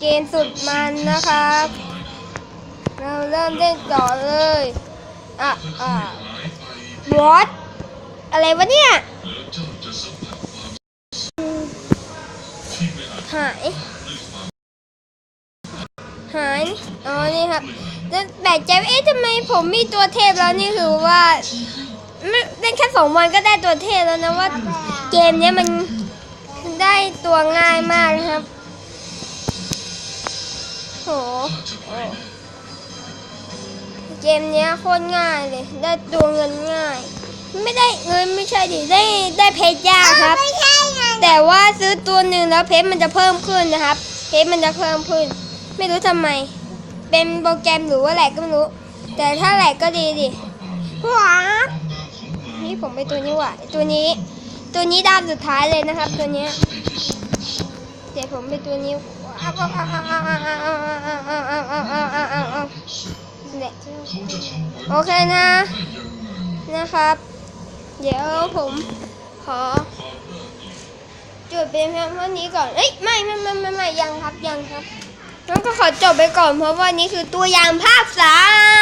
เกมสุดมันนะครับ เราเริ่มเล่นต่อเลยอะอะวอตอะไรวะเนี่ยหาย หาย อ๋อ นี่ครับแล้วแปลกใจว่าเอ๊ะทำไมผมมีตัวเทพแล้วนี่คือว่าไม่เล่นแค่สองวันก็ได้ตัวเทพแล้วนะว่า เกมเนี้ยมันได้ตัวง่ายมากนะครับ เกมเนี้ยโคตรง่ายเลย ได้ตัวเงินง่าย ไม่ได้เงินไม่ใช่ดิได้ได้เพชรยากครับไม่ใช่ไงแต่ว่าซื้อตัวหนึ่งแล้วเพชรมันจะเพิ่มขึ้นนะครับ เพชรมันจะเพิ่มขึ้น ไม่รู้ทำไม เป็นโปรแกรมหรือว่าแหลกก็ไม่รู้ แต่ถ้าแหลกก็ดีดิว้าบนี่ผมไปตัวนี้ว่ะไอ้ตัวนี้ ตัวนี้ด้านสุดท้ายเลยนะครับ ตัวเนี้ แต่ผมเป็นตัวนี้โอเคนะ นะครับ เดี๋ยวผมขอจุดเป็นพียงเท่านี้ก่อนเอ้ยไม่ไม่ไม่ไม่ไม่ยังครับยังครับงั้นก็ขอจบไปก่อนเพราะว่านี่คือตัวอย่างภาพสาม